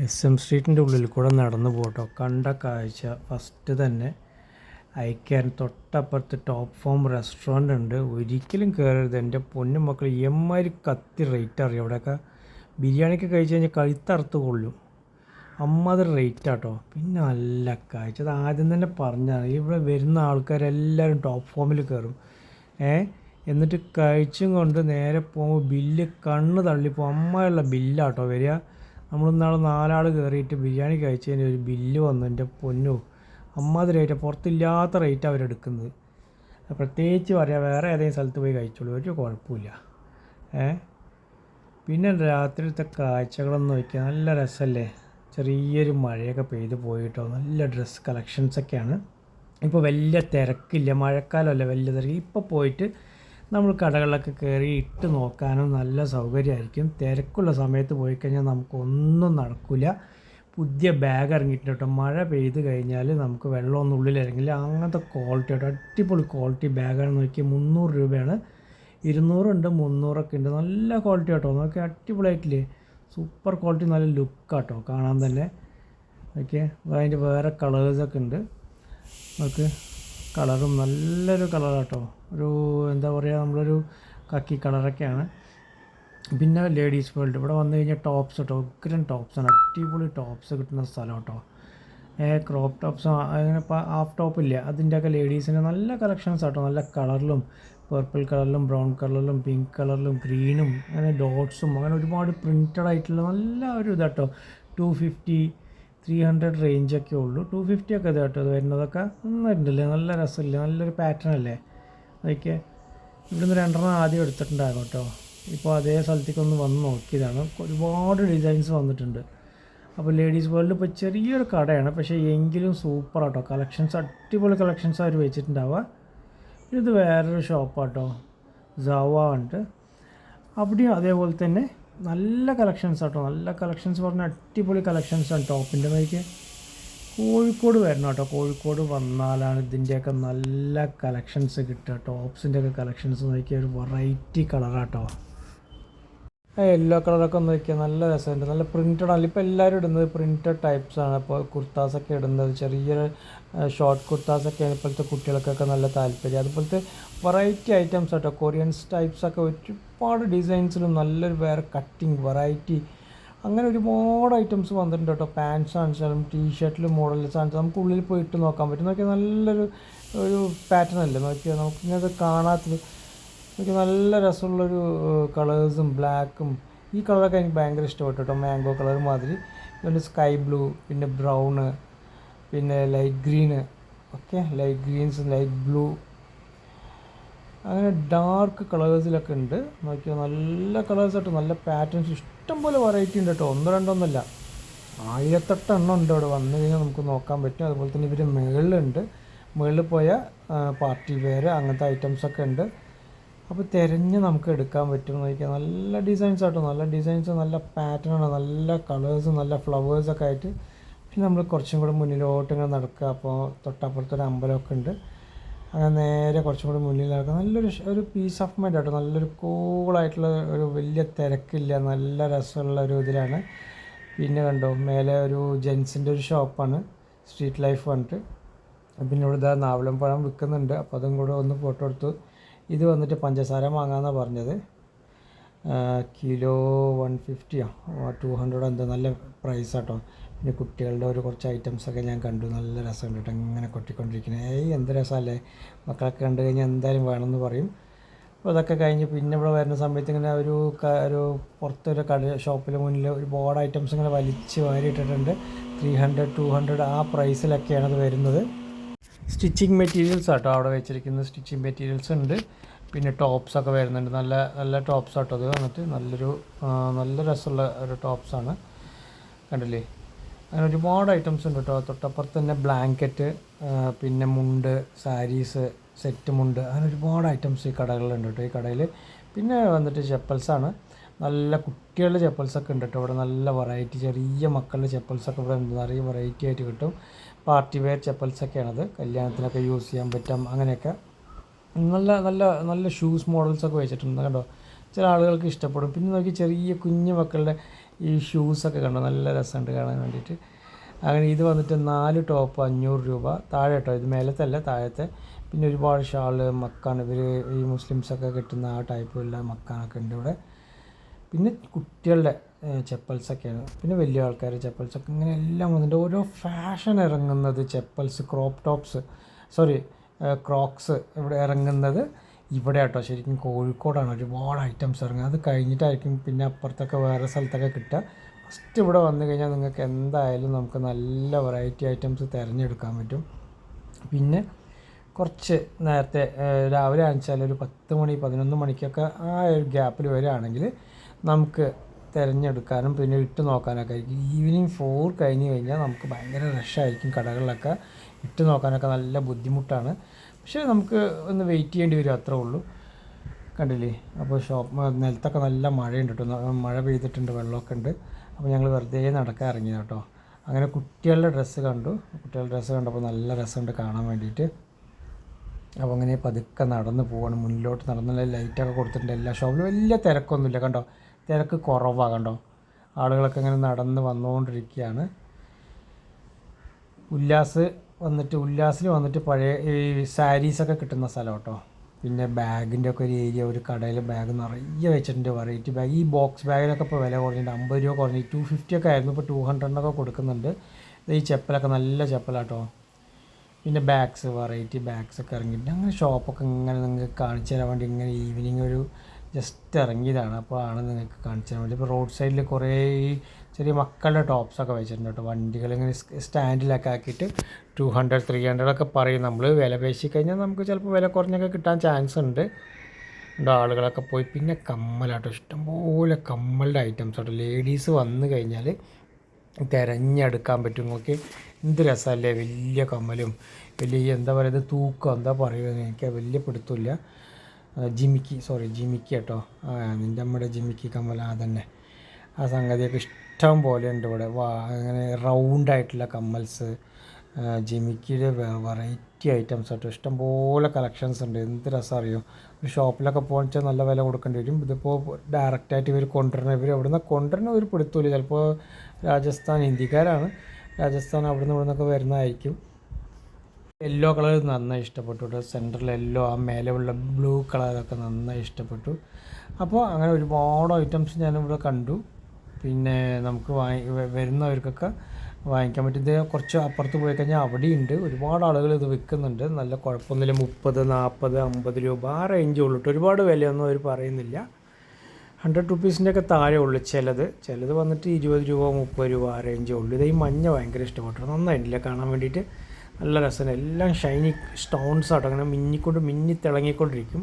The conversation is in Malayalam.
എസ് എം സ്ട്രീറ്റിന്റെ ഉള്ളിൽ കൂടെ നടന്നു പോട്ടോ കണ്ട കാഴ്ച ഫസ്റ്റ് തന്നെ അയക്കാൻ തൊട്ടപ്പുറത്ത് ടോപ്പ് ഫോം റെസ്റ്റോറന്റ് ഉണ്ട്. ഒരിക്കലും കയറരുത് എന്റെ പൊന്നും മക്കൾ എമ്മാതിരി കത്തി റേറ്റ് അറിയാം. അവിടെയൊക്കെ ബിരിയാണിക്ക് കഴിച്ച് കഴിഞ്ഞാൽ കഴുത്തറുത്ത് കൊള്ളും. അമ്മാതിരി റേറ്റ് ആട്ടോ. പിന്നെ നല്ല കാഴ്ച. അത് ആദ്യം തന്നെ പറഞ്ഞാണ് ഇവിടെ വരുന്ന ആൾക്കാരെല്ലാവരും ടോപ്പ് ഫോമിൽ കയറും. ഏ? എന്നിട്ട് കഴിച്ചും കൊണ്ട് നേരെ പോകുമ്പോൾ ബില്ല് കണ്ണ് തള്ളിപ്പോൾ അമ്മയുള്ള ബില്ലാട്ടോ വരിക. നമ്മളിന്നാൾ നാലാൾ കയറിയിട്ട് ബിരിയാണി കഴിച്ചതിന് ഒരു ബില്ല് വന്നു എന്റെ പൊന്നു. അമ്മാതിരി റേറ്റ് പുറത്തില്ലാത്ത റേറ്റ് അവരെടുക്കുന്നത് പ്രത്യേകിച്ച് പറയാം വേറെ ഏതെങ്കിലും സ്ഥലത്ത് പോയി കഴിച്ചോളൂ. ഒരു കുഴപ്പമില്ല. ഏ? പിന്നെ രാത്രിയിലത്തെ കാഴ്ചകളൊന്നും നോക്കിയാൽ നല്ല രസമല്ലേ ചെറിയൊരു മഴയൊക്കെ പെയ്ത് പോയിട്ടോ. നല്ല ഡ്രസ്സ് കളക്ഷൻസൊക്കെയാണ്. ഇപ്പോൾ വലിയ തിരക്കില്ല. മഴക്കാലമല്ല വലിയ തിരക്ക്. ഇപ്പോൾ പോയിട്ട് നമ്മൾ കടകളിലൊക്കെ കയറി ഇട്ട് നോക്കാനും നല്ല സൗകര്യമായിരിക്കും. തിരക്കുള്ള സമയത്ത് പോയി കഴിഞ്ഞാൽ നമുക്കൊന്നും നടക്കില്ല പുതിയ ബാഗ് ഇറങ്ങിയിട്ടുണ്ട് കേട്ടോ. മഴ പെയ്ത് കഴിഞ്ഞാൽ നമുക്ക് വെള്ളമൊന്നും ഉള്ളിലിറങ്ങില്ല. അങ്ങനത്തെ ക്വാളിറ്റി കേട്ടോ അടിപൊളി ക്വാളിറ്റി ബാഗാണ് നോക്കി മുന്നൂറ് രൂപയാണ്. ഇരുന്നൂറുണ്ട് മുന്നൂറൊക്കെ ഉണ്ട്. നല്ല ക്വാളിറ്റി കേട്ടോ നോക്കി അടിപൊളിയായിട്ടില്ലേ? സൂപ്പർ ക്വാളിറ്റി നല്ല ലുക്കാട്ടോ കാണാൻ തന്നെ. ഓക്കെ അതിന്റെ വേറെ കളേഴ്സൊക്കെ ഉണ്ട്. നമുക്ക് കളറും നല്ലൊരു കളറാട്ടോ. ഒരു എന്താ പറയുക നമ്മളൊരു കക്കി കളറൊക്കെയാണ്. പിന്നെ ലേഡീസ് വേൾഡ് ഇവിടെ വന്നു കഴിഞ്ഞാൽ ടോപ്സ് കേട്ടോ ഉഗ്രൻ ടോപ്സാണ് അടിപൊളി ടോപ്സ് കിട്ടുന്ന സ്ഥലം കേട്ടോ ക്രോപ്പ് ടോപ്സ് അങ്ങനെ ഹാഫ് ടോപ്പ് ഇല്ല. അതിന്റെയൊക്കെ ലേഡീസിന് നല്ല കളക്ഷൻസ് ആട്ടോ. നല്ല കളറിലും പർപ്പിൾ കളറിലും ബ്രൗൺ കളറിലും പിങ്ക് കളറിലും ഗ്രീനും അങ്ങനെ ഡോട്ട്സും അങ്ങനെ ഒരുപാട് പ്രിന്റഡ് ആയിട്ടുള്ള നല്ല ഒരു ഇതാട്ടോ. ടു ഫിഫ്റ്റി ത്രീ ഹൺഡ്രഡ് റേഞ്ചൊക്കെ ഉള്ളൂ. ടു ഫിഫ്റ്റി ഒക്കെ കേട്ടോ അത് വരുന്നതൊക്കെ. നന്നായിട്ടുണ്ടല്ലേ നല്ല രസമില്ലേ? നല്ലൊരു പാറ്റേൺ അല്ലേ? അതൊക്കെ ഇവിടുന്ന് രണ്ടെണ്ണം ആദ്യം എടുത്തിട്ടുണ്ടായിരുന്നു കേട്ടോ. ഇപ്പോൾ അതേ സ്ഥലത്തേക്കൊന്ന് വന്ന് നോക്കിയതാണ്. ഒരുപാട് ഡിസൈൻസ് വന്നിട്ടുണ്ട്. അപ്പോൾ ലേഡീസ് വേൾഡ് ഇപ്പോൾ ചെറിയൊരു കടയാണ്. പക്ഷേ എങ്കിലും സൂപ്പർ ആട്ടോ. കളക്ഷൻസ് അടിപൊളി കളക്ഷൻസ് അവർ വെച്ചിട്ടുണ്ടാവുക. ഇത് വേറൊരു ഷോപ്പാട്ടോ ജാവ ഉണ്ട്. അവിടെയും അതേപോലെ തന്നെ നല്ല കളക്ഷൻസ് കേട്ടോ നല്ല കളക്ഷൻസ് പറഞ്ഞാൽ അടിപൊളി കളക്ഷൻസ് ആണ് ടോപ്പിന്റെ മേക്ക് കോഴിക്കോട് വരണം കേട്ടോ കോഴിക്കോട് വന്നാലാണ് ഇതിന്റെയൊക്കെ നല്ല കളക്ഷൻസ് കിട്ടുക ടോപ്സിന്റെയൊക്കെ കളക്ഷൻസ് നോക്കിയ ഒരു വെറൈറ്റി കളറാട്ടോ യെല്ലോ കളറൊക്കെ ഒന്ന് നോക്കിയാൽ നല്ല രസമുണ്ട്. നല്ല പ്രിന്റഡ് ആണ്. ഇപ്പോൾ എല്ലാവരും ഇടുന്നത് പ്രിന്റഡ് ടൈപ്സ് ആണ്. അപ്പോൾ കുർത്താസൊക്കെ ഇടുന്നത് ചെറിയ ഷോർട്ട് കുർത്താസൊക്കെയാണ് ഇപ്പോഴത്തെ കുട്ടികൾക്കൊക്കെ നല്ല താല്പര്യം. അതുപോലത്തെ വെറൈറ്റി ഐറ്റംസ് ആട്ടോ. കൊറിയൻസ് ടൈപ്സൊക്കെ ഒരുപാട് ഡിസൈൻസിലും നല്ലൊരു വേറെ കട്ടിങ് വെറൈറ്റി അങ്ങനെ ഒരുപാട് ഐറ്റംസ് വന്നിട്ടുണ്ട് കേട്ടോ പാൻസ് ആണെച്ചാലും ടീ ഷർട്ടിൽ മോഡൽസ് ആണെച്ചാലും നമുക്ക് ഉള്ളിൽ പോയി ഇട്ട് നോക്കാൻ പറ്റും. നോക്കിയാൽ നല്ലൊരു ഒരു പാറ്റേൺ അല്ലേ? നോക്കിയാൽ നമുക്കിങ്ങനെ കാണാത്തത്. എനിക്ക് നല്ല രസമുള്ളൊരു കളേഴ്സും ബ്ലാക്കും ഈ കളറൊക്കെ എനിക്ക് ഭയങ്കര ഇഷ്ടപ്പെട്ടു കേട്ടോ മാംഗോ കളർ മാതിരി. പിന്നെ സ്കൈ ബ്ലൂ പിന്നെ ബ്രൗണ് പിന്നെ light green okay light greens light blue അങ്ങനെ ഡാർക്ക് കളേഴ്സിലൊക്കെ ഉണ്ട്. നോക്കിയാൽ നല്ല കളേഴ്സ് ആയിട്ട് നല്ല പാറ്റേൺസ് ഇഷ്ടം പോലെ വെറൈറ്റി ഉണ്ട് കേട്ടോ ഒന്ന് രണ്ടൊന്നല്ല ആയിരത്തെട്ട് എണ്ണം ഉണ്ട് അവിടെ. വന്നു കഴിഞ്ഞാൽ നമുക്ക് നോക്കാൻ പറ്റും. അതുപോലെ തന്നെ ഇവർ മുകളിലുണ്ട് മുകളിൽ പോയ പാർട്ടി വെയർ അങ്ങനത്തെ ഐറ്റംസൊക്കെ ഉണ്ട്. അപ്പോൾ തിരഞ്ഞ് നമുക്ക് എടുക്കാൻ പറ്റുമെന്ന് നോക്കിയാൽ നല്ല ഡിസൈൻസ് ആട്ടോ. നല്ല ഡിസൈൻസ് നല്ല പാറ്റേൺ നല്ല കളേഴ്സ് നല്ല ഫ്ലവേഴ്സൊക്കെ ആയിട്ട് പിന്നെ നമ്മൾ കുറച്ചും കൂടെ മുന്നിലോട്ട് ഇങ്ങനെ നടക്കുക. അപ്പോൾ തൊട്ടപ്പുറത്തൊരു അമ്പലമൊക്കെ ഉണ്ട്. അങ്ങനെ നേരെ കുറച്ചും കൂടി മുന്നിൽ നടക്കുക. നല്ലൊരു ഒരു പീസ് ഓഫ് മൈൻഡ് ആട്ടോ. നല്ലൊരു കൂളായിട്ടുള്ള ഒരു വലിയ തിരക്കില്ല. നല്ല രസമുള്ള ഒരു ഇതിലാണ്. പിന്നെ കണ്ടോ മേലെ ഒരു ജെൻസിന്റെ ഒരു ഷോപ്പാണ്. സ്ട്രീറ്റ് ലൈഫ് പറഞ്ഞിട്ട്. പിന്നെ ഇവിടെ ഇതാ നാവലം പഴം വിൽക്കുന്നുണ്ട്. അപ്പോൾ അതും കൂടെ ഒന്ന് ഫോട്ടോ എടുത്തു. ഇത് വന്നിട്ട് പഞ്ചസാര വാങ്ങാമെന്നാണ് പറഞ്ഞത്. കിലോ വൺ ഫിഫ്റ്റിയോ ടു ഹൺഡ്രഡ് എന്താ നല്ല പ്രൈസ് ആട്ടോ. പിന്നെ കുട്ടികളുടെ ഒരു കുറച്ച് ഐറ്റംസ് ഒക്കെ ഞാൻ കണ്ടു. നല്ല രസമുണ്ട് കേട്ടോ ഇങ്ങനെ കൊട്ടിക്കൊണ്ടിരിക്കുന്നത് ഏയ് എന്ത് രസമല്ലേ? മക്കളൊക്കെ കണ്ടു കഴിഞ്ഞാൽ എന്തായാലും വേണമെന്ന് പറയും. അപ്പോൾ അതൊക്കെ കഴിഞ്ഞ് പിന്നെ ഇവിടെ വരുന്ന സമയത്ത് ഇങ്ങനെ ഒരു ഒരു പുറത്തൊരു കട ഷോപ്പിൽ മുന്നിൽ ഒരു ബോർഡ് ഐറ്റംസ് ഇങ്ങനെ വലിച്ച് വാരിയിട്ടിട്ടുണ്ട്. ത്രീ ഹൺഡ്രഡ് ടു ഹൺഡ്രഡ് ആ പ്രൈസിലൊക്കെയാണ് അത് വരുന്നത്. സ്റ്റിച്ചിങ് മെറ്റീരിയൽസ് ആട്ടോ അവിടെ വെച്ചിരിക്കുന്ന സ്റ്റിച്ചിങ് മെറ്റീരിയൽസ് ഉണ്ട്. പിന്നെ ടോപ്സ് ഒക്കെ വരുന്നുണ്ട്. നല്ല നല്ല ടോപ്സ് ആട്ടോ അത് വന്നിട്ട്. നല്ലൊരു നല്ല രസമുള്ള ഒരു ടോപ്സാണ് കണ്ടില്ലേ? അങ്ങനെ ഒരുപാട് ഐറ്റംസ് ഉണ്ട് കേട്ടോ. തൊട്ടപ്പുറത്ത് തന്നെ ബ്ലാങ്കറ്റ് പിന്നെ മുണ്ട് സാരീസ് സെറ്റ് മുണ്ട്. അങ്ങനെ ഒരുപാട് ഐറ്റംസ് ഈ കടകളിലുണ്ട് കേട്ടോ ഈ കടയിൽ പിന്നെ വന്നിട്ട് ചെപ്പൽസാണ് നല്ല കുട്ടികളുടെ ചെപ്പൽസൊക്കെ ഉണ്ട് കേട്ടോ. ഇവിടെ നല്ല വെറൈറ്റി ചെറിയ മക്കളുടെ ചെപ്പൽസൊക്കെ ഇവിടെ ഉണ്ട്. നിറയെ വെറൈറ്റി ആയിട്ട് കിട്ടും. പാർട്ടി വെയർ ചെപ്പൽസൊക്കെയാണത്. കല്യാണത്തിനൊക്കെ യൂസ് ചെയ്യാൻ പറ്റും അങ്ങനെയൊക്കെ. നല്ല നല്ല നല്ല ഷൂസ് മോഡൽസൊക്കെ വെച്ചിട്ടുണ്ട് കണ്ടോ? ചില ആളുകൾക്ക് ഇഷ്ടപ്പെടും. പിന്നെ നോക്കി ചെറിയ കുഞ്ഞു മക്കളുടെ ഈ ഷൂസൊക്കെ കണ്ടോ? നല്ല രസമുണ്ട് കാണാൻ വേണ്ടിയിട്ട്. അങ്ങനെ ഇത് വന്നിട്ട് നാല് ടോപ്പ് അഞ്ഞൂറ് രൂപ. താഴെ കേട്ടോ ഇത് മേലത്തല്ല താഴത്തെ. പിന്നെ ഒരുപാട് ഷാൾ മക്കാൻ ഇവർ ഈ മുസ്ലിംസൊക്കെ കിട്ടുന്ന ആ ടൈപ്പുള്ള മക്കാനൊക്കെ ഉണ്ട് ഇവിടെ. പിന്നെ കുട്ടികളുടെ ചെപ്പൽസൊക്കെയാണ്. പിന്നെ വലിയ ആൾക്കാർ ചെപ്പൽസൊക്കെ ഇങ്ങനെ എല്ലാം വന്നിട്ട് ഓരോ ഫാഷൻ ഇറങ്ങുന്നത് chappals crop tops sorry crocs ഇവിടെ ഇറങ്ങുന്നത് ഇവിടെ കേട്ടോ ശരിക്കും കോഴിക്കോടാണ്. ഒരുപാട് ഐറ്റംസ് ഇറങ്ങുന്നത്. അത് കഴിഞ്ഞിട്ടായിരിക്കും പിന്നെ അപ്പുറത്തൊക്കെ വേറെ സ്ഥലത്തൊക്കെ കിട്ടുക. ഫസ്റ്റ് ഇവിടെ വന്നു കഴിഞ്ഞാൽ നിങ്ങൾക്ക് എന്തായാലും നമുക്ക് നല്ല വെറൈറ്റി ഐറ്റംസ് തിരഞ്ഞെടുക്കാൻ പറ്റും. പിന്നെ കുറച്ച് നേരത്തെ രാവിലെ ആണെച്ചാൽ ഒരു പത്ത് മണി പതിനൊന്ന് മണിക്കൊക്കെ ആ ഒരു ഗ്യാപ്പിൽ വരികയാണെങ്കിൽ നമുക്ക് തിരഞ്ഞെടുക്കാനും പിന്നെ ഇട്ട് നോക്കാനൊക്കെ ആയിരിക്കും. ഈവനിങ് ഫോർ കഴിഞ്ഞ് കഴിഞ്ഞാൽ നമുക്ക് ഭയങ്കര റഷായിരിക്കും കടകളിലൊക്കെ. ഇട്ട് നോക്കാനൊക്കെ നല്ല ബുദ്ധിമുട്ടാണ്. പക്ഷേ നമുക്ക് ഒന്ന് വെയിറ്റ് ചെയ്യേണ്ടി വരും അത്രേ ഉള്ളൂ. കണ്ടില്ലേ? അപ്പോൾ ഷോപ്പ് നിലത്തൊക്കെ നല്ല മഴയുണ്ട് കേട്ടോ. മഴ പെയ്തിട്ടുണ്ട് വെള്ളമൊക്കെ ഉണ്ട്. അപ്പോൾ ഞങ്ങൾ വെറുതെ നടക്കാൻ ഇറങ്ങി കേട്ടോ. അങ്ങനെ കുട്ടികളുടെ ഡ്രസ്സ് കണ്ടു. കുട്ടികളുടെ ഡ്രസ്സ് കണ്ടപ്പോൾ നല്ല രസമുണ്ട് കാണാൻ വേണ്ടിയിട്ട്. അപ്പോൾ അങ്ങനെ പതുക്കെ നടന്ന് പോവാണ്. മുന്നിലോട്ട് നടന്നുള്ള ലൈറ്റൊക്കെ കൊടുത്തിട്ടുണ്ട്. എല്ലാ ഷോപ്പിലും വലിയ തിരക്കൊന്നുമില്ല. കണ്ടോ? തിരക്ക് കുറവാണ് കണ്ടോ ആളുകളൊക്കെ ഇങ്ങനെ നടന്ന് വന്നുകൊണ്ടിരിക്കുകയാണ് ഉല്ലാസ് വന്നിട്ട് ഉല്ലാസിൽ വന്നിട്ട് പഴയ ഈ സാരീസൊക്കെ കിട്ടുന്ന സ്ഥലം കേട്ടോ. പിന്നെ ബാഗിന്റെ ഒക്കെ ഒരു ഏരിയ ഒരു കടയിൽ ബാഗ് നിറയെ വെച്ചിട്ടുണ്ട് വെറൈറ്റി ബാഗ് ഈ ബോക്സ് ബാഗിനൊക്കെ ഇപ്പോൾ വില കുറഞ്ഞിട്ടുണ്ട് അമ്പത് രൂപ കുറഞ്ഞു. ടു ഫിഫ്റ്റി ഒക്കെ ആയിരുന്നു ഇപ്പോൾ ടു ഹൺഡ്രഡിനൊക്കെ കൊടുക്കുന്നുണ്ട്. ഈ ചെപ്പലൊക്കെ നല്ല ചെപ്പലാട്ടോ പിന്നെ ബാഗ്സ് വെറൈറ്റി ബാഗ്സൊക്കെ ഇറങ്ങിയിട്ടുണ്ട്. അങ്ങനെ ഷോപ്പൊക്കെ ഇങ്ങനെ നിങ്ങൾക്ക് കാണിച്ചു തരാൻ വേണ്ടി ഇങ്ങനെ ഈവനിങ് ഒരു ജസ്റ്റ് ഇറങ്ങിയതാണ്. അപ്പോൾ ആണ് നിങ്ങൾക്ക് കാണിച്ചു തരാൻ വേണ്ടി ഇപ്പോൾ റോഡ് സൈഡിൽ കുറേ ഈ ചെറിയ മക്കളുടെ ടോപ്സൊക്കെ വെച്ചിട്ടുണ്ട് കേട്ടോ. വണ്ടികൾ ഇങ്ങനെ സ്റ്റാൻഡിലൊക്കെ ആക്കിയിട്ട് ടു ഹൺഡ്രഡ് ത്രീ ഹൺഡ്രഡ് ഒക്കെ പറയും. നമ്മൾ വില പേശി കഴിഞ്ഞാൽ നമുക്ക് ചിലപ്പോൾ വില കുറഞ്ഞൊക്കെ കിട്ടാൻ ചാൻസ് ഉണ്ട്. ഉണ്ട് ആളുകളൊക്കെ പോയി. പിന്നെ കമ്മലാട്ടോ ഇഷ്ടംപോലെ കമ്മലിന്റെ ഐറ്റംസ് ആട്ടോ ലേഡീസ് വന്നു കഴിഞ്ഞാൽ തിരഞ്ഞെടുക്കാൻ പറ്റും. നിങ്ങൾക്ക് എന്ത് രസമല്ലേ? വലിയ കമ്മലും വലിയ എന്താ പറയുക തൂക്കം എന്താ പറയുക എനിക്ക് വലിയ പിടുത്തമില്ല. ജിമിക്കി സോറി ജിമിക്കി കേട്ടോ. നിന്റെ അമ്മയുടെ ജിമിക്കി കമ്മൽ ആ തന്നെ ആ സംഗതിയൊക്കെ ഇഷ്ടം പോലെ ഉണ്ട് ഇവിടെ. വാ അങ്ങനെ റൗണ്ട് ആയിട്ടുള്ള കമ്മൽസ് ജിമിക്കിയുടെ വെറൈറ്റി ഐറ്റംസ് കേട്ടോ. ഇഷ്ടംപോലെ കളക്ഷൻസ് ഉണ്ട്. എന്ത് രസം അറിയോ? ഒരു ഷോപ്പിലൊക്കെ പോകാൻ വെച്ചാൽ നല്ല വില കൊടുക്കേണ്ടി വരും. ഇതിപ്പോൾ ഡയറക്റ്റായിട്ട് ഇവർ കൊണ്ടുവരണം ഇവർ എവിടെ നിന്ന് കൊണ്ടുവരണം ഒരു പെടുത്തൂല ചിലപ്പോൾ രാജസ്ഥാൻ ഹിന്ദിക്കാരാണ് രാജസ്ഥാൻ അവിടെ നിന്ന് ഇവിടെ നിന്നൊക്കെ വരുന്നതായിരിക്കും. യെല്ലോ കളർ നന്നായി ഇഷ്ടപ്പെട്ടു കേട്ടോ സെന്ററിൽ യെല്ലോ ആ മേലെ ഉള്ള ബ്ലൂ കളറൊക്കെ നന്നായി ഇഷ്ടപ്പെട്ടു. അപ്പോൾ അങ്ങനെ ഒരുപാട് ഐറ്റംസ് ഞാനിവിടെ കണ്ടു. പിന്നെ നമുക്ക് വാങ്ങി വരുന്നവർക്കൊക്കെ വാങ്ങിക്കാൻ പറ്റും. ഇത് കുറച്ച് അപ്പുറത്ത് പോയി കഴിഞ്ഞാൽ അവിടെയുണ്ട്. ഒരുപാട് ആളുകൾ ഇത് വിൽക്കുന്നുണ്ട്. നല്ല കുഴപ്പമൊന്നുമില്ല. മുപ്പത് നാൽപ്പത് അമ്പത് രൂപ ആ റേഞ്ചേ ഉള്ളൂ കേട്ടോ ഒരുപാട് വിലയൊന്നും അവർ പറയുന്നില്ല. ഹൺഡ്രഡ് റുപ്പീസിന്റെ ഒക്കെ താഴെ ഉള്ളൂ ചിലത്. ചിലത് വന്നിട്ട് ഇരുപത് രൂപ മുപ്പത് രൂപ ആ റേഞ്ചേ ഉള്ളൂ. ഇത് ഈ മഞ്ഞ ഭയങ്കര ഇഷ്ടപ്പെട്ടു നന്നായിട്ടില്ല. കാണാൻ വേണ്ടിയിട്ട് നല്ല രസമാണ്. എല്ലാം ഷൈനി സ്റ്റോൺസ് ആട്ടോ. അങ്ങനെ മിന്നിക്കൊണ്ട് മിന്നി തിളങ്ങിക്കൊണ്ടിരിക്കും